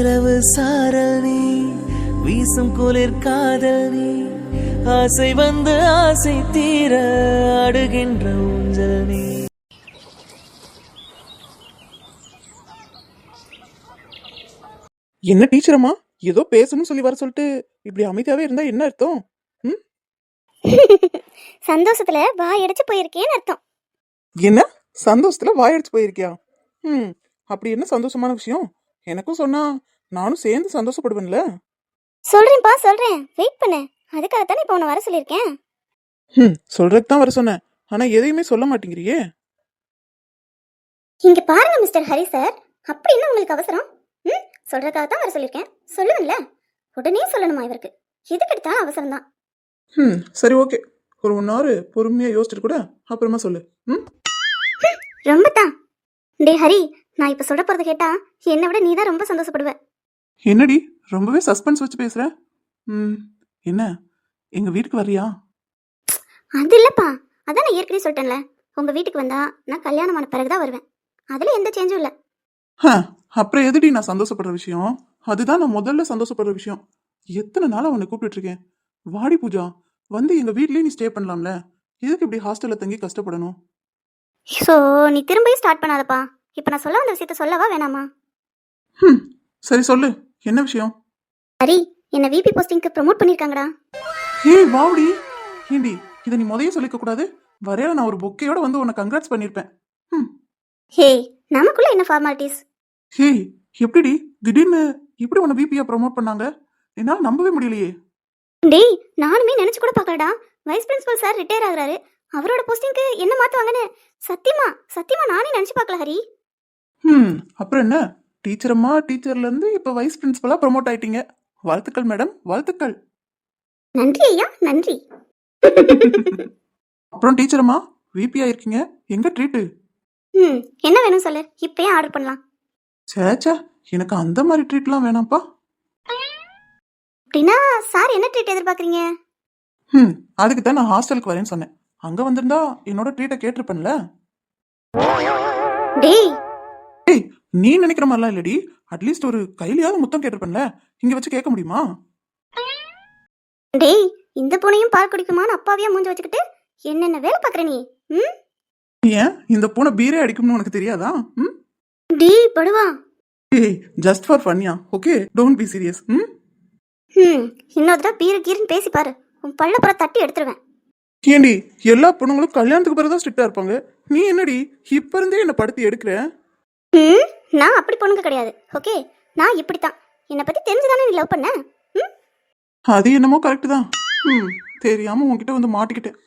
நிலவு சாரல் நீ வீசும் குளிர் காதல் ஆசை வந்து ஆசை தீர அடுகின்ற ஊஞ்சல் நீ. என்ன டீச்சரம்மா ஏதோ பேசணும்னு சொல்லி வர சொல்லிட்டு இப்படி அமைதியாவே இருந்தா என்ன அர்த்தம்? ம்? சந்தோஷத்துல வாய் அடைச்சு போயிருக்கேன்னு அர்த்தம். என்ன? சந்தோஷத்துல வாயடிச்சு போயிருக்கியா? ம் அப்படி என்ன சந்தோஷமான விஷயம்? எனக்கும் சொன்னா நானும் சேர்ந்து சந்தோஷப்படுவேன்ல. சொல்றேன்ப்பா சொல்றேன். வெயிட் பண்ணு. அதுக்காகத்தானே இப்போ உன்னை வர சொல்லியிருக்கேன். ம் சொல்றதுக்கு தான் வர சொன்னேன். ஆனா எதையுமே சொல்ல மாட்டேங்கிறியே. இங்க பாருங்க மிஸ்டர் ஹரி சார். அப்படி என்ன உங்களுக்கு அவசரம்? ம் சொல்றதுக்காக தான் வர சொல்லியிருக்கேன். சொல்லுவேன்ல உடனே சொல்லணுமா இவருக்கு? எதுக்கு எடுத்தாலும் அவசரம் தான் ம் சரி ஓகே. ஒரு ஒன் ஹவர் பொறுமையா யோசிச்சுட்டு கூட அப்புறமா சொல்லு. ம்? ரொம்ப தான் டே ஹரி நான் இப்போ சொல்ல போறத கேட்டா என்னை விட நீ தான் ரொம்ப சந்தோஷப்படுவ. என்னடி? ரொம்பவே சஸ்பென்ஸ் வச்சு பேசுற? ம் என்ன? எங்க வீட்டுக்கு வர்றியா? அது இல்லப்பா. அதான் நான் ஏற்கனவே சொல்லிட்டேன்ல. உங்க வீட்டுக்கு வந்தா நான் கல்யாணம் ஆன பிறகுதான் வருவேன். அதுல எந்த சேஞ்சும் இல்ல. அப்புறம் எதுடி நான் சந்தோஷப்படுற விஷயம்? அதுதான் நான் முதல்ல சந்தோஷப்படுற விஷயம். எத்தனை நாளா உன்னை கூப்பிட்டு இருக்கேன்? வாடி பூஜா வந்து எங்க வீட்லயே நீ ஸ்டே பண்ணலாம்ல. எதுக்கு இப்படி ஹாஸ்டல்ல தங்கி கஷ்டப்படணும்? ஸோ நீ திரும்பியும் ஸ்டார்ட் பண்ணாதப்பா. இப்போ நான் சொல்ல வந்த விஷயத்த சொல்லவா வேணாமா? ம் சரி சொல்லு. என்ன விஷயம்? ஹரி என்னை விபி போஸ்டிங்க்கு ப்ரமோட் பண்ணியிருக்காங்கடா ஏய் வாவுடி. ஏண்டி இதை நீ முதைய சொல்லிக்க கூடாது? வரையில நான் ஒரு பொக்கையோட வந்து உன்னை கங்க்ராட்ஸ் பண்ணிருப்பேன். ம் ஹே நமக்குள்ள என்ன ஃபார்மாலிட்டிஸ் ஹேய் எப்படிடி? திடீர்னு இப்படி உன்னை பிபியா ப்ரோமோட் பண்ணாங்க? என்னால நம்பவே முடியலையே. டேய் நானுமே நினைச்சு கூட பார்க்கலடா. வைஸ் பிரின்சிபல் சார் ரிட்டையர் ஆகுறாரு. அவரோட போஸ்டிங்க்கு என்ன மாத்துவாங்கன்னு? சத்தியமா சத்தியமா நானே நினைச்சு பார்க்கல ஹரி. ம் அப்புறம் என்ன? டீச்சர் அம்மா டீச்சர்ல இருந்து இப்ப வைஸ் பிரின்சிபலா ப்ரோமோட் ஆயிட்டீங்க. வாழ்த்துக்கள் மேடம் வாழ்த்துக்கள். நன்றி ஐயா நன்றி. அப்புறம் டீச்சர் அம்மா விபியா இருக்கீங்க எங்க ட்ரீட்டு ம் என்ன வேணும் சொல்லு? இப்பயே ஆர்டர் பண்ணலாம். சேச்சா எனக்கு அந்த மாதிரி ட்ரீட்லாம் வேணாம்ப்பா. அப்படின்னா சார் என்ன ட்ரீட் எதிர்பார்க்குறீங்க? ம் அதுக்கு தான் நான் ஹாஸ்டலுக்கு வரேன்னு சொன்னேன். அங்க வந்திருந்தா என்னோட ட்ரீட்டை கேட்டிருப்பேன்ல. டேய் நீ நினைக்கிற மாதிரிலாம் இல்லடி. அட்லீஸ்ட் ஒரு கையிலயாவது முத்தம் கேட்டிருப்பேன்ல. இங்க வச்சு கேட்க முடியுமா? டேய் இந்த பூனையும் பால் குடிக்குமான்னு அப்பாவியா மூஞ்சி வச்சுக்கிட்டு என்னென்ன வேலை பார்க்குற நீ? ம்? ஏன்? இந்த பூனை பீரே அடிக்கும்னு உனக்கு தெரியாதா? ம்? டேய் படுவா. ஏய் ஜஸ்ட் ஃபார் ஃபன்யா ஓகே டோன்ட் பி சீரியஸ் ம்? ம் இன்னொரு தடவை பீரு கீருன்னு பேசி பாரு. உன் பல்ல புற தட்டி எடுத்துருவேன். ஏண்டி எல்லா பொண்ணுங்களும் கல்யாணத்துக்கு பிறகு தான் ஸ்ட்ரிக்டா இருப்பாங்க. நீ என்னடி இப்ப இருந்தே என்ன படுத்தி எடுக்கிற? ம் நான் அப்படி பொண்ணுங்க கிடையாது ஓகே நான் இப்படித்தான். என்னை பத்தி தெரிஞ்சுதானே நீ லவ் பண்ண? ம்? அது என்னமோ கரெக்ட் தான். ம் தெரியாம உன்கிட்ட வந்து மாட்டிக்கிட்டேன்.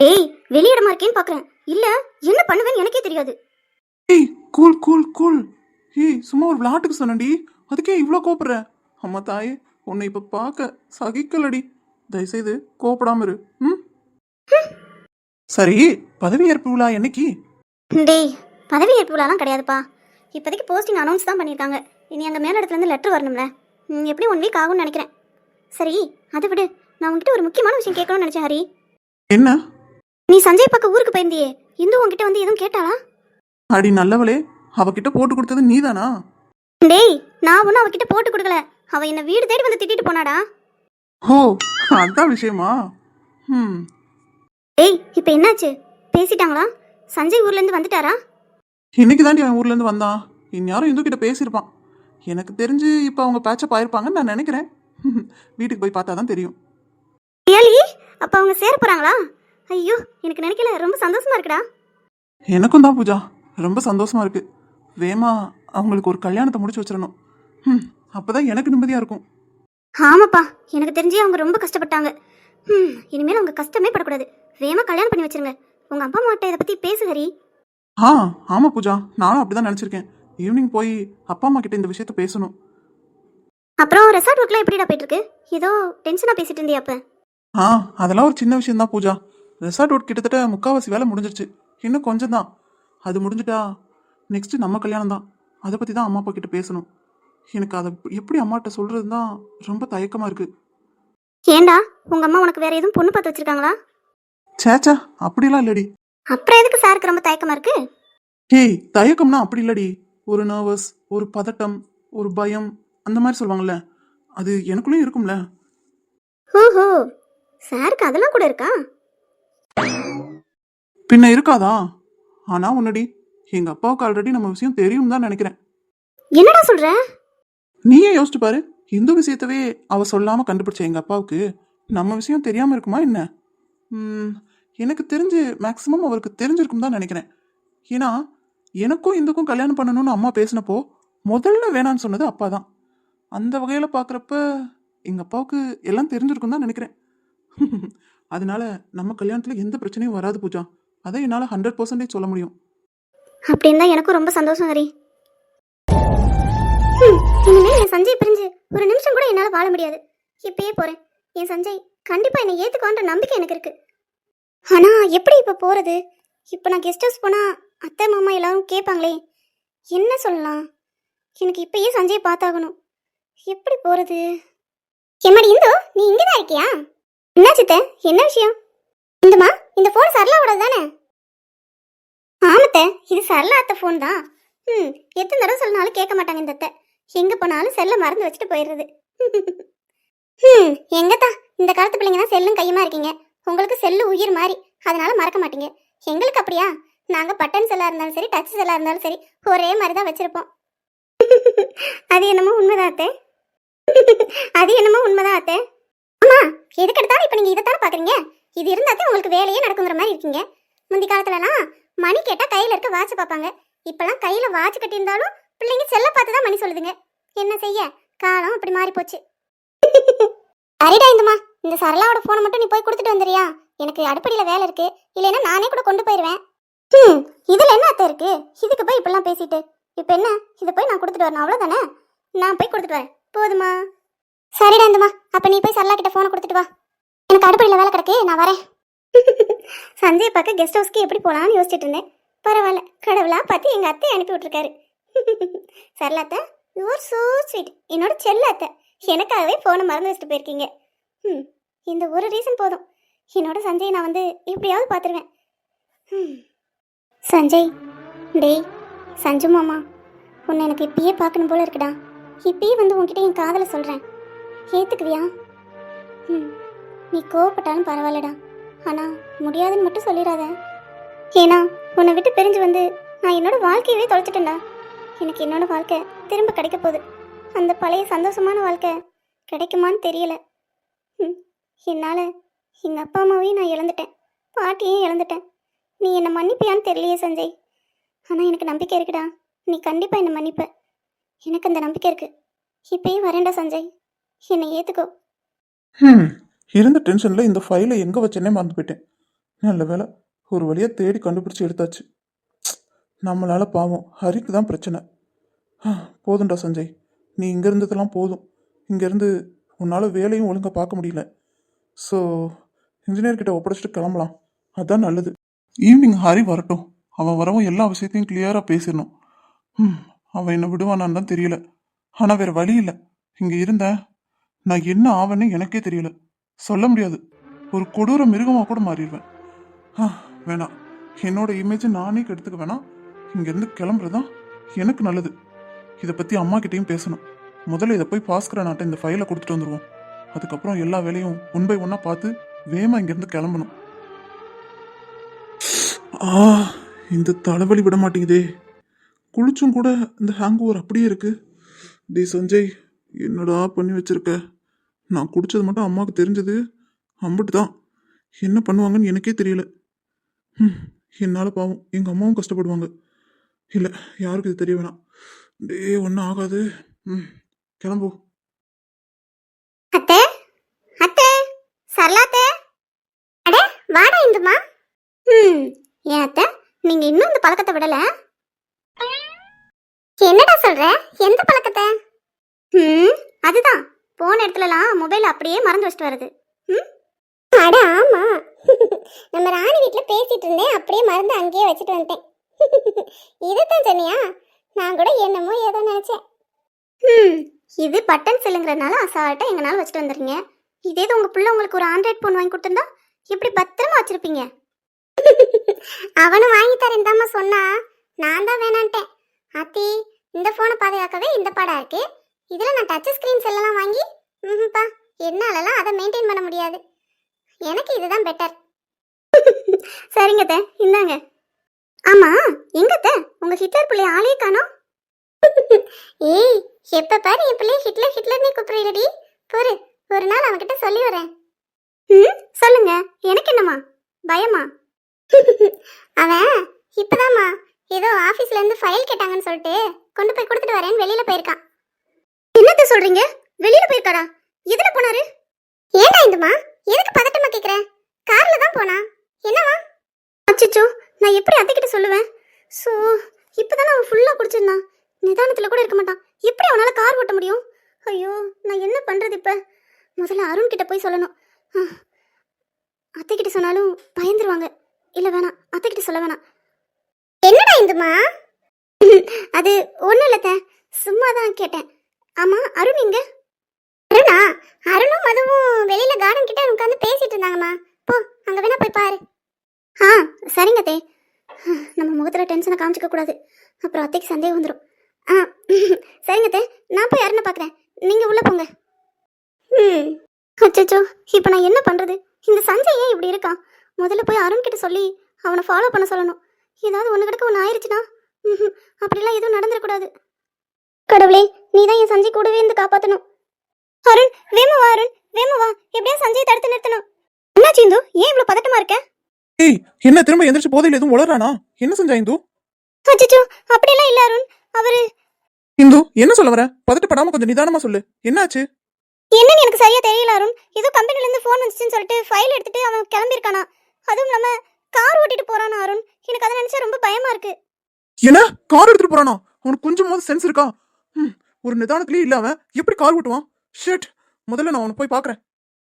ஏய் வெளியிடமா இருக்கேன்னு பார்க்குறேன் இல்ல என்ன பண்ணுவேன்னு எனக்கே தெரியாது. ஏய் கூல் கூல் கூல் ஏய் சும்மா ஒரு விளாட்டுக்கு சொன்னடி அதுக்கே இவ்வளோ கோபப்படுற அம்மா தாயே உன்னை இப்ப பார்க்க சகிக்கலடி. தயவுசெய்து கோபப்படாம இரு. ம்? சரி பதவியேற்பு விழா என்னைக்கு? டேய் பதவி ஏற்பு விழாலாம் கிடையாதுப்பா. இப்போதைக்கு போஸ்டிங் அனௌன்ஸ் தான் பண்ணியிருக்காங்க. இனி அங்கே மேல இடத்துல இருந்து லெட்டர் வரணும்ல எப்படி ஒன் வீக் ஆகும்னு நினைக்கிறேன். சரி அதை விடு. நான் உன்கிட்ட ஒரு முக்கியமான விஷயம் கேட்கணும்னு நினைச்சேன் ஹரி. என்ன? நீ சஞ்சய் பக்கம் ஊருக்கு போயிருந்தியே. இந்து உன்கிட்ட வந்து எதுவும் கேட்டாளா? அடி நல்லவளே. அவகிட்ட போட்டு கொடுத்தது நீதானா? டேய் நான் ஒன்றும் அவகிட்ட போட்டு கொடுக்கல. அவ என்ன வீடு தேடி வந்து திட்டிட்டு போனாடா. ஓ அதான் விஷயமா? ம். டேய் இப்போ என்னாச்சு? பேசிட்டாங்களா? சஞ்சய் ஊர்லேருந்து வந்துட்டாரா? இன்னைக்கு தாண்டி அவன் ஊர்ல இருந்து வந்தான். இந்நேரம் இந்து கிட்ட பேசியிருப்பான். எனக்கு தெரிஞ்சு இப்போ அவங்க பேச்சப் ஆயிருப்பாங்கன்னு நான் நினைக்கிறேன். வீட்டுக்கு போய் பார்த்தா தான் தெரியும். ரியலி அப்போ அவங்க சேர போகிறாங்களா ஐயோ எனக்கு நினைக்கல. ரொம்ப சந்தோஷமா இருக்குடா. எனக்கும் தான் பூஜா. ரொம்ப சந்தோஷமா இருக்கு. வேமா அவங்களுக்கு ஒரு கல்யாணத்தை முடிச்சு வச்சிடணும். ம் அப்பதான் எனக்கு நிம்மதியா இருக்கும். ஆமாப்பா. எனக்கு தெரிஞ்சு அவங்க ரொம்ப கஷ்டப்பட்டாங்க. ம் இனிமேல் அவங்க கஷ்டமே படக்கூடாது. வேகமாக கல்யாணம் பண்ணி வச்சிருங்க. உங்கள் அப்பா அம்மாட்ட இதை பற்றி பேசு ஹரி. ஆ ஆமா பூஜா. நானும் அப்படிதான் நினைச்சிருக்கேன். ஈவினிங் போய் அப்பா அம்மா கிட்ட இந்த விஷயத்த பேசணும். அப்புறம் ரெசார்ட் ஒர்க்லாம் எப்படிடா போயிட்டு இருக்கு? ஏதோ டென்ஷனாக பேசிட்டு இருந்தியா அப்போ? ஆ அதெல்லாம் ஒரு சின்ன விஷயம் தான் பூஜா. ரெசார்ட் ஒர்க் கிட்டத்தட்ட முக்காவாசி வேலை முடிஞ்சிருச்சு. இன்னும் கொஞ்சம் தான். அது முடிஞ்சிட்டா நெக்ஸ்ட் நம்ம கல்யாணம் தான். அதை பற்றி தான் அம்மா அப்பா கிட்ட பேசணும். எனக்கு அதை எப்படி அம்மாட்ட சொல்கிறது தான் ரொம்ப தயக்கமாக இருக்கு. ஏண்டா? உங்கள் அம்மா உனக்கு வேற எதுவும் பொண்ணு பார்த்து வச்சிருக்காங்களா? சேச்சா அப்படிலாம் இல்லடி. அப்புறம் எதுக்கு சாருக்கு ரொம்ப தயக்கமாக இருக்கு? ஹேய் தயக்கம்னா அப்படி இல்லடி. ஒரு நர்வஸ் ஒரு பதட்டம் ஒரு பயம் அந்த மாதிரி சொல்லுவாங்கல்ல. அது எனக்குள்ளேயும் இருக்கும்ல. ஓஹோ சாருக்கு அதெல்லாம் கூட இருக்கா? பின்ன இருக்காதா? ஆனா உன்னடி எங்க அப்பாவுக்கு ஆல்ரெடி நம்ம விஷயம் தெரியும் தான் நினைக்கிறேன். என்னடா சொல்ற? நீயே யோசிச்சு பாரு? இந்த விஷயத்தவே அவ சொல்லாம கண்டுபிடிச்ச எங்க அப்பாவுக்கு நம்ம விஷயம் தெரியாம இருக்குமா என்ன? ம், எனக்கு தெரிஞ்சு மேக்சிமம் அவருக்கு தெரிஞ்சிருக்கும் தான் நினைக்கிறேன். ஏன்னா எனக்கும் இந்துக்கும் கல்யாணம் பண்ணணும்னு அம்மா பேசினப்போ முதல்ல வேணான்னு சொன்னது அப்பா தான். அந்த வகையில் பார்க்குறப்ப எங்கள் அப்பாவுக்கு எல்லாம் தெரிஞ்சிருக்கும் தான் நினைக்கிறேன். அதனால நம்ம கல்யாணத்தில் எந்த பிரச்சனையும் வராது பூஜா. அதை என்னால் ஹண்ட்ரட் பர்சன்டேஜ் சொல்ல முடியும். அப்படின்னா எனக்கும் ரொம்ப சந்தோஷம் ஹரி. இனிமே என் சஞ்சய் பிரிஞ்சு ஒரு நிமிஷம் கூட என்னால் வாழ முடியாது. இப்பயே போறேன். என் சஞ்சய் கண்டிப்பா என்னை ஏத்துக்குவான்ற நம்பிக்கை எனக்கு இருக்கு. ஆனா எப்படி இப்போ போகிறது இப்போ நான் கெஸ்ட் ஹவுஸ் போனால் அத்தை மாமா எல்லாரும் கேட்பாங்களே என்ன சொல்லலாம்? எனக்கு இப்பயே சஞ்சயை பார்த்தாகணும். எப்படி போகிறது எம்மாடி இந்தோ நீ இங்கே தான் இருக்கியா? என்ன சித்த என்ன விஷயம்? இந்துமா இந்த ஃபோன் சரளாவோடது தானே ஆமத்த இது சரளா அத்தை ஃபோன் தான். ம் எத்தனை தடவை சொன்னாலும் கேட்க மாட்டாங்க இந்த அத்தை. எங்கே போனாலும் செல்லை மறந்து வச்சுட்டு போயிடுறது. ம் எங்கத்தா இந்த காலத்து பிள்ளைங்க தான் செல்லும் கையுமா இருக்கீங்க? உங்களுக்கு செல்லு உயிர் மாதிரி. அதனால மறக்க மாட்டீங்க. எங்களுக்கு அப்படியா? நாங்கள் பட்டன் செல்லாக இருந்தாலும் சரி டச் செல்லாக இருந்தாலும் சரி ஒரே மாதிரி தான் வச்சுருப்போம். அது என்னமோ உண்மைதான் அத்தே. அது என்னமோ உண்மைதான் அத்தே. ஆமா எதுக்கு எடுத்தாலும் இப்போ நீங்கள் இதைத்தானே பார்க்குறீங்க இது இருந்தாத்தே உங்களுக்கு வேலையே நடக்குங்கிற மாதிரி இருக்கீங்க. முந்தி காலத்துலலாம் மணி கேட்டால் கையில் இருக்க வாட்ச் பார்ப்பாங்க. இப்போலாம் கையில் வாட்ச் கட்டியிருந்தாலும் பிள்ளைங்க செல்ல பார்த்து தான் மணி சொல்லுதுங்க. என்ன செய்ய? காலம் அப்படி மாறி போச்சு அரிடா இந்துமா இந்த சரளாவோட ஃபோனை மட்டும் நீ போய் கொடுத்துட்டு வந்துறியா எனக்கு அடுப்படியில் வேலை இருக்கு. இல்லைன்னா நானே கூட கொண்டு போயிடுவேன் ம் இதில் என்ன அத்தை இருக்கு? இதுக்கு போய் இப்படிலாம் பேசிட்டு. இப்போ என்ன? இதை போய் நான் கொடுத்துட்டு வரணும். அவ்வளோதானே நான் போய் கொடுத்துட்டு வரேன். போதுமா? சரிடா இந்துமா அப்போ நீ போய் சரளா கிட்ட ஃபோனை கொடுத்துட்டு வா. எனக்கு அடுப்படியில் வேலை கிடக்கு நான் வரேன். சஞ்சய் பார்க்க கெஸ்ட் ஹவுஸ்க்கு எப்படி போகலான்னு யோசிச்சுட்டு இருந்தேன். பரவாயில்ல கடவுளாக பார்த்து எங்கள் அத்தை அனுப்பி விட்டுருக்காரு. சரலாத்த யூஆர் சோ ஸ்வீட் என்னோட செல்ல அத்தை. எனக்காகவே ஃபோனை மறந்து வச்சுட்டு போயிருக்கீங்க. ம் இந்த ஒரு ரீசன் போதும். என்னோட சஞ்சய் நான் வந்து எப்படியாவது பார்த்துருவேன் ம். சஞ்சய் டேய் சஞ்சு மாமா உன்னை எனக்கு இப்பயே பார்க்கணும் போல இருக்குடா. இப்பயே வந்து உன்கிட்ட என் காதலை சொல்கிறேன் ஏற்றுக்குவியா ம் நீ கோவப்பட்டாலும் பரவாயில்லடா. ஆனால் முடியாதுன்னு மட்டும் சொல்லிடாத. ஏன்னா உன்னை விட்டு பிரிஞ்சு வந்து நான் என்னோட வாழ்க்கையவே தொலைச்சிட்டேன்டா. எனக்கு என்னோட வாழ்க்கை திரும்ப கிடைக்க போகுது. அந்த பழைய சந்தோஷமான வாழ்க்கை கிடைக்குமான்னு தெரியல. ம், என்னால் எங்கள் அப்பா அம்மாவையும் நான் இழந்துட்டேன். பாட்டியையும் இழந்துட்டேன். நீ என்னை மன்னிப்பியான்னு தெரியலையே சஞ்சய். ஆனால் எனக்கு நம்பிக்கை இருக்குடா. நீ கண்டிப்பாக என்னை மன்னிப்ப. எனக்கு அந்த நம்பிக்கை இருக்கு. இப்பயும் வரேன்டா சஞ்சய். என்னை ஏற்றுக்கோ ஹம், இருந்த டென்ஷனில் இந்த ஃபைலை எங்கே வச்சேனே மறந்து போயிட்டேன். நல்ல வேலை ஒரு வழியாக தேடி கண்டுபிடிச்சி எடுத்தாச்சு. நம்மளால் பாவம் ஹரிக்கு தான் பிரச்சனை. போதுண்டா சஞ்சய். நீ இங்கே இருந்ததெல்லாம் போதும். இங்கேருந்து உன்னால் வேலையும் ஒழுங்காக பார்க்க முடியல. ஸோ இன்ஜினியர்கிட்ட ஒப்படைச்சிட்டு கிளம்பலாம். அதுதான் நல்லது. ஈவினிங் ஹரி வரட்டும். அவன் வரவும் எல்லா விஷயத்தையும் கிளியராக பேசிடணும். ம் அவன் என்ன விடுவானான்னு தான் தெரியல. ஆனால் வேறு வழி இல்லை. இங்கே இருந்தேன். நான் என்ன ஆவேன்னு எனக்கே தெரியல. சொல்ல முடியாது. ஒரு கொடூர மிருகமாக கூட மாறிடுவேன். ஆ, வேணாம். என்னோட இமேஜை நானே கெடுத்துக்க வேணாம் இங்கேருந்து கிளம்புறதுதான் எனக்கு நல்லது. இதை பற்றி அம்மா கிட்டேயும் பேசணும். முதல்ல இதை போய் பாஸ்கர நாட்டை இந்த ஃபைலை கொடுத்துட்டு வந்துடுவோம் அதுக்கப்புறம் எல்லா வேலையும் ஒன் பை ஒன்னாக பார்த்து வேகமாக இங்கேருந்து கிளம்பணும். ஆ இந்த தலைவலி விட மாட்டேங்குதே. குளிச்சும் கூட இந்த ஹேங் ஓவர் அப்படியே இருக்கு. டி சஞ்சய் என்னடா பண்ணி வச்சிருக்க? நான் குடிச்சது மட்டும் அம்மாவுக்கு தெரிஞ்சது. அம்பிட்டு தான். என்ன பண்ணுவாங்கன்னு எனக்கே தெரியல. ம் என்னால் பாவம் எங்கள் அம்மாவும் கஷ்டப்படுவாங்க. இல்லை யாருக்கு இது தெரிய வேணாம். டே ஒன்றும் ஆகாது. ம் கிளம்பு. அத்தை அத்தை சரளாத்தே அட வாடா இந்துமா. ம் ஏன் அத்தை நீங்க இன்னும் இந்த பழக்கத்தை விடல? என்னடா சொல்ற? எந்த பழக்கத்தை? ம் அதுதான். போன இடத்துலலாம் மொபைல் அப்படியே மறந்து வச்சுட்டு வருது ம்? அட ஆமா. நம்ம ராணி வீட்டில் பேசிட்டு இருந்தேன் அப்படியே மறந்து அங்கேயே வச்சுட்டு வந்துட்டேன். இதுதான் சொன்னியா? நான் கூட என்னமோ ஏதோ நினைச்சேன். ம் இது பட்டன் செல்லுங்கிறனால அசால்ட்டா எங்கனால வச்சுட்டு வந்துடுறீங்க. இதே இது உங்க பிள்ளை உங்களுக்கு ஒரு ஆண்ட்ராய்ட் ஃபோன் வாங்கி கொடுத்திருந்தா எப்படி பத்திரமா வச்சிருப்பீங்க? அவனும் வாங்கி தரேன் தாம்மா சொன்னா. நான் தான் வேணான்ட்டேன். அத்தி இந்த ஃபோனை பாதுகாக்கவே இந்த பாடா இருக்கு. இதில் நான் டச் ஸ்க்ரீன் செல்லெல்லாம் வாங்கி ம்ப்பா என்னாலலாம் அதை மெயின்டைன் பண்ண முடியாது. எனக்கு இதுதான் பெட்டர் சரிங்க அத்தை இந்தாங்க. ஆமா எங்கத்த? உங்க ஹிட்லர் பிள்ளை ஆளே காணோம். ஏய் எப்ப பாரு என் பிள்ளைய ஹிட்லர் ஹிட்லர்னே கூப்பிடுறீடி பொறு ஒரு நாள் அவன்கிட்ட சொல்லி வரேன். ம் சொல்லுங்க. எனக்கு என்னம்மா? பயமா? அவன் இப்பதாம்மா ஏதோ ஆபீஸ்ல இருந்து ஃபைல் கேட்டாங்கன்னு சொல்லிட்டு கொண்டு போய் கொடுத்துட்டு வரேன்னு வெளியில போயிருக்கான். என்னத்த சொல்றீங்க? வெளியில போயிருக்காரா? எதுல போனாரு? ஏண்டா இந்துமா? எதுக்கு பதட்டமா கேக்குற? கார்ல தான் போனா. என்னவா அச்சச்சோ நான் எப்படி அத்தைக்கிட்ட சொல்லுவேன்? ஸோ இப்போதானே அவன் ஃபுல்லாக குடிச்சிருந்தான். நிதானத்தில் கூட இருக்க மாட்டான். எப்படி அவனால் கார் ஓட்ட முடியும்? ஐயோ நான் என்ன பண்ணுறது இப்போ? முதல்ல அருண் கிட்ட போய் சொல்லணும். ஆ, அத்தைக்கிட்ட சொன்னாலும் பயந்துருவாங்க. இல்லை வேணாம். அத்தைக்கிட்ட சொல்ல வேணாம். என்னடா இந்துமா அது ஒன்றும் இல்லை சும்மா தான் கேட்டேன். ஆமாம் அருண் இங்கே? அருணா? அருணும் மதுவும் வெளியில் கார்டன் கிட்ட உட்காந்து பேசிட்டு இருந்தாங்கம்மா. போ அங்கே வேணா போய் பாரு. ஆ சரிங்க தே. நம்ம முகத்தில் டென்ஷனை காமிச்சிக்க கூடாது. அப்புறம் அத்தைக்கு சந்தேகம் வந்துடும் ஆ சரிங்க தே. நான் போய் யாருன்னு பார்க்குறேன் நீங்கள் உள்ளே போங்க. ம். அச்சச்சோ இப்போ நான் என்ன பண்ணுறது இந்த சஞ்சய் ஏன் இப்படி இருக்கான்? முதல்ல போய் அருண் கிட்ட சொல்லி அவனை ஃபாலோ பண்ண சொல்லணும். ஏதாவது ஒன்று கிடக்க ஒன்று ஆயிடுச்சுன்னா ம்ஹும். அப்படிலாம் எதுவும் நடந்துடக்கூடாது கடவுளே நீ தான் என் சஞ்சய் கூடவே இருந்து காப்பாற்றணும் அருண் வேமவா வா அருண். வேமவா வா. எப்படியா சஞ்சய் தடுத்து நிறுத்தணும். என்ன சிந்து ஏன் இவ்வளோ பதட்டமாக இருக்க? ஏய் என்ன திரும்ப எந்திரிச்சு போதையில் எதுவும் உளறானா? என்ன செஞ்சா இந்து? அச்சச்சோ அப்படிலாம் இல்ல அருண். அவரு இந்து என்ன சொல்ல வர? பதட்டப்படாம கொஞ்சம் நிதானமா சொல்லு. என்னாச்சு? என்னன்னு எனக்கு சரியா தெரியல அருண். ஏதோ கம்பெனில இருந்து ஃபோன் வந்துச்சுன்னு சொல்லிட்டு ஃபைல் எடுத்துட்டு அவன் கிளம்பியிருக்கானா? அதுவும் இல்லாம கார் ஓட்டிட்டு போறானா அருண்? எனக்கு அதை நினைச்சா ரொம்ப பயமா இருக்கு. என்ன? கார் எடுத்துட்டு போறானா? அவனுக்கு கொஞ்சமாவது சென்ஸ் இருக்கா? ஒரு நிதானத்திலே இல்ல அவன். எப்படி கார் ஓட்டுவான்? ஷிட் முதல்ல நான் அவனை போய் பாக்குறேன்.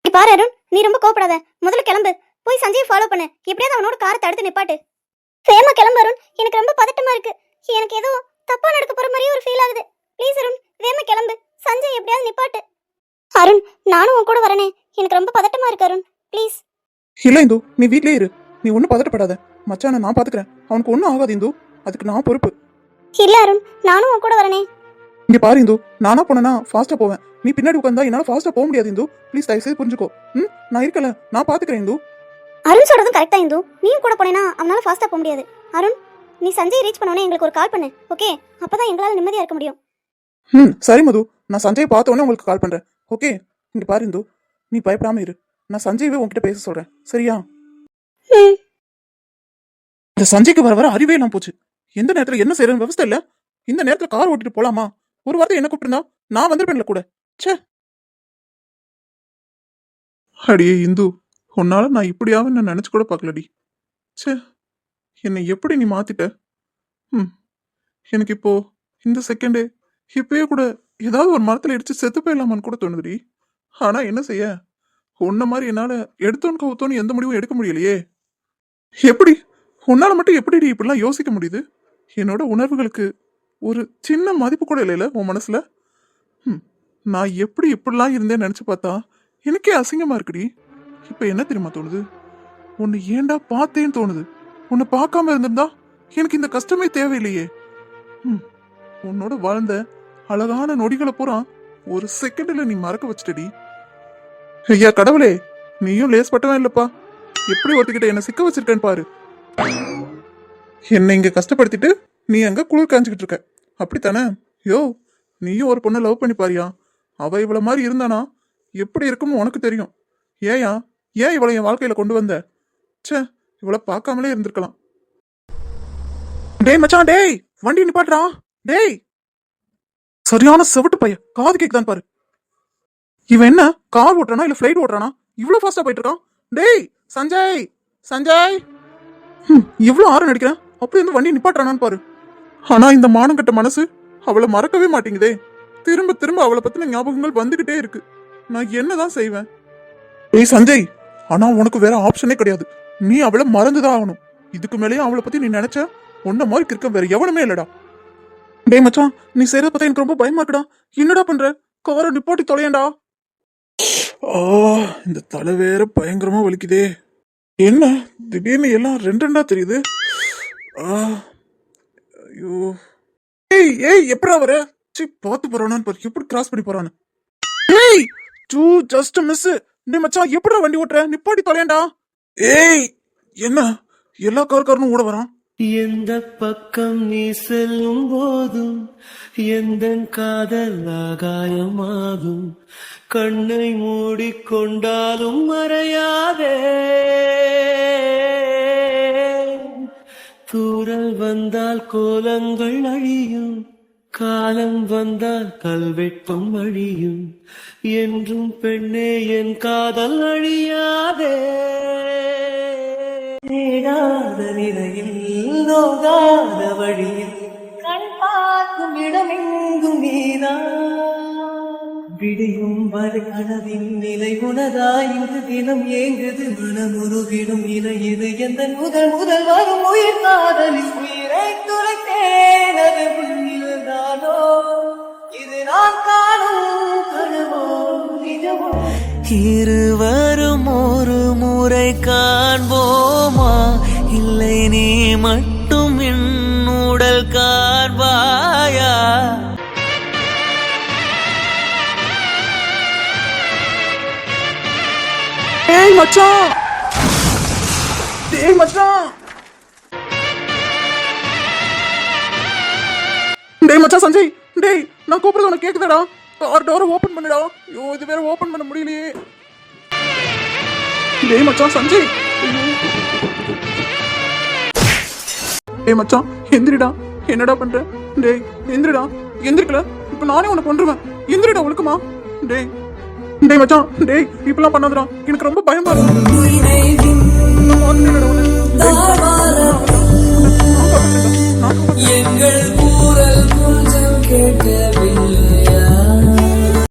பாரு அருண் நீ ரொம்ப கோபப்படாத முதல்ல கிளம்பு. போய் சஞ்சய் ஃபாலோ பண்ணு. எப்படியாவது அவனோட காரை தடுத்து நிப்பாட்டு. வேமா கிளம்பு அருண். எனக்கு ரொம்ப பதட்டமா இருக்கு. எனக்கு ஏதோ தப்பா நடக்க போற மாதிரியே ஒரு ஃபீல் ஆகுது. ப்ளீஸ் அருண் வேமா கிளம்பு. சஞ்சய் எப்படியாவது நிப்பாட்டு. அருண் நானும் உன் கூட வரனே. எனக்கு ரொம்ப பதட்டமா இருக்கு அருண். ப்ளீஸ் இல்ல இந்து நீ வீட்லயே இரு. நீ ஒன்னும் பதட்டப்படாத. மச்சான நான் பாத்துக்கிறேன். அவனுக்கு ஒன்னும் ஆகாது இந்து. அதுக்கு நான் பொறுப்பு. இல்ல அருண் நானும் உன் கூட வரனே. இங்க பாரு இந்து நானா போனேன்னா ஃபாஸ்டா போவேன். நீ பின்னாடி உட்காந்தா என்னால ஃபாஸ்டா போக முடியாது இந்து. ப்ளீஸ் தயவு செய்து புரிஞ்சுக்கோ. ம் நான் இருக்கல. நான் பாத்துக்கிறேன் இந்து. அருண் சொல்றதும் கரெக்டா இந்து. நீயும் கூட போனேனா அவனால ஃபாஸ்டா போக முடியாது. அருண் நீ சஞ்சய் ரீச் பண்ணோனே எங்களுக்கு ஒரு கால் பண்ணு ஓகே அப்பதான் எங்களால நிம்மதியா இருக்க முடியும். ம் சரி மது. நான் சஞ்சய் பார்த்த உடனே உங்களுக்கு கால் பண்றேன். ஓகே இங்க பாரு இந்து. நீ பயப்படாம இரு. நான் சஞ்சய்வே உன்கிட்ட பேச சொல்றேன். சரியா? இந்த சஞ்சய்க்கு வர வர அறிவே இல்லாம போச்சு. எந்த நேரத்துல என்ன செய்யறன்னு விவசாய இல்ல? இந்த நேரத்துல கார் ஓட்டிட்டு போலாமா? ஒரு வார்த்தை என்ன கூப்பிட்டுருந்தா நான் வந்திருப்பேன்ல கூட. ச்சே. அடியே இந்து. உன்னால நான் இப்படியாவது நான் நினச்சி கூட பார்க்கலடி. ச்சே என்னை எப்படி நீ மாத்திட்ட? ம் எனக்கு இப்போ இந்த செகண்டே இப்பயே கூட ஏதாவது ஒரு மரத்தில் இடிச்சு செத்து போயிடலாமான்னு கூட தோணுதுடி. ஆனால் என்ன செய்ய? உன்ன மாதிரி என்னால் எடுத்தோன்னு கவுத்தோன்னு எந்த முடிவும் எடுக்க முடியலையே. எப்படி? உன்னால் மட்டும் எப்படிடி இப்படிலாம் யோசிக்க முடியுது? என்னோட உணர்வுகளுக்கு ஒரு சின்ன மதிப்பு கூட இல்லைல்ல உன் மனசில்? ம், நான் எப்படி இப்படிலாம் இருந்தேன்னு நினச்சி பார்த்தா எனக்கே அசிங்கமாக இருக்குடி. இப்ப என்ன தெரியுமா தோணுது? உன்னை ஏண்டா பார்த்தேன்னு தோணுது. உன்னை பார்க்காம இருந்திருந்தா எனக்கு இந்த கஷ்டமே தேவையில்லையே. ம், உன்னோட வாழ்ந்த அழகான நொடிகளை பூரா ஒரு செகண்ட்ல நீ மறக்க வச்சுட்டடி. ஐயா கடவுளே நீயும் லேஸ் பட்டவன் இல்லப்பா. எப்படி ஒருத்திக்கிட்ட என்ன சிக்க வச்சிருக்கேன்னு பாரு. என்னை இங்க கஷ்டப்படுத்திட்டு நீ அங்க குளிர் காஞ்சிக்கிட்டு இருக்க. அப்படித்தானே? யோ நீயும் ஒரு பொண்ணை லவ் பண்ணி பாரியா? அவ இவ்வளவு மாதிரி இருந்தானா? எப்படி இருக்கும்னு உனக்கு தெரியும். ஏயா ஏன் இவளை என் வாழ்க்கையில கொண்டு வந்த? சே இவளை பார்க்காமலே இருந்திருக்கலாம். டேய் மச்சான் டேய் வண்டி நிப்பாட்டுறான் டேய். சரியான செவிட்டு பையன். காது கேக்குதான் பாரு. இவன் என்ன கார் ஓட்டுறானா இல்ல ஃபிளைட் ஓட்டுறானா? இவ்வளவு ஃபாஸ்டா போயிட்டு இருக்கான் டேய் சஞ்சய் சஞ்சய். இவ்வளவு ஆரம் நடிக்கிறேன். அப்படி வந்து வண்டி நிப்பாட்டுறானான்னு பாரு. ஆனா இந்த மானங்கட்ட மனசு அவளை மறக்கவே மாட்டேங்குதே. திரும்ப திரும்ப அவளை பத்தின ஞாபகங்கள் வந்துகிட்டே இருக்கு. நான் என்னதான் செய்வேன்? ஏய் சஞ்சய் ஆனா உனக்கு வேற ஆப்ஷனே கிடையாது. நீ அவளை மறந்துதான் ஆகணும். இதுக்கு மேலேயும் அவளை பத்தி நீ நினைச்ச உன்ன மாதிரி கிறுக்க வேற எவனுமே இல்லடா. டேய் மச்சான் நீ செய்யறத பார்த்தா எனக்கு ரொம்ப பயமா இருக்குடா. என்னடா பண்ற? காரை நிப்பாட்டி தொலையண்டா ஆ இந்த தலை வேற பயங்கரமா வலிக்குதே. என்ன? திடீர்னு எல்லாம் ரெண்டு ரெண்டா தெரியுது. ஆ ஐயோ. ஏய் ஏய் எப்படா வர? சி பார்த்து போறானான்னு பாரு. எப்படி கிராஸ் பண்ணி போறானு ஏய் டூ ஜஸ்ட் மிஸ் டேய் மச்சான் எப்படிடா வண்டி ஓட்டுற? நிப்பாட்டி தொலையண்டா. ஏய் என்ன? எல்லா கார்காரனும் ஓட வரான். எந்த பக்கம் நீ செல்லும் போதும் எந்த காதல் ஆகாயமாகும் கண்ணை மூடிக்கொண்டாலும் மறையாதே. தூரல் வந்தால் கோலங்கள் அழியும் காலம் வந்தால் கல்வெட்டும் அழியும். என்றும் பெண்ணே என் காதல் அழியாதே. தேடாத நிலையில் நோகாத வழியில். கண் பார்க்கும் இடமெங்கும் நீதான் விடியும் வரை கனவின் நிலை உணரா இங்கு தினம் ஏங்குது மனமுருகிடும் இலை இது எந்த முதல் முதல் வரும் உயிர் காதலில் உயிரை துளைத்தேன் இருவரும் ஒரு முறை காண்போமா? இல்லை நீ மட்டும் என்னுடல் காண்பாயா? ஏய் மச்சான். டேய் மச்சான். டேய் மச்சான் சஞ்சய். டேய் நான் கூப்பிடுறது உனக்கு கேக்குதாடா? கார் டோரை ஓபன் பண்ணுடா. ஐயோ இது வேற ஓபன் பண்ண முடியலையே. டேய் மச்சான் சஞ்சய். டேய் மச்சான் எந்திரிடா. என்னடா பண்ற? டேய் எந்திரிடா. எந்திரிக்கல. இப்ப நானே உனக்கு கொண்டுருவேன் எந்திரிடா ஒழுக்கமா. டேய் டேய் மச்சான் டேய் இப்பெல்லாம் பண்ணாதடா. எனக்கு ரொம்ப பயமா இருக்கு.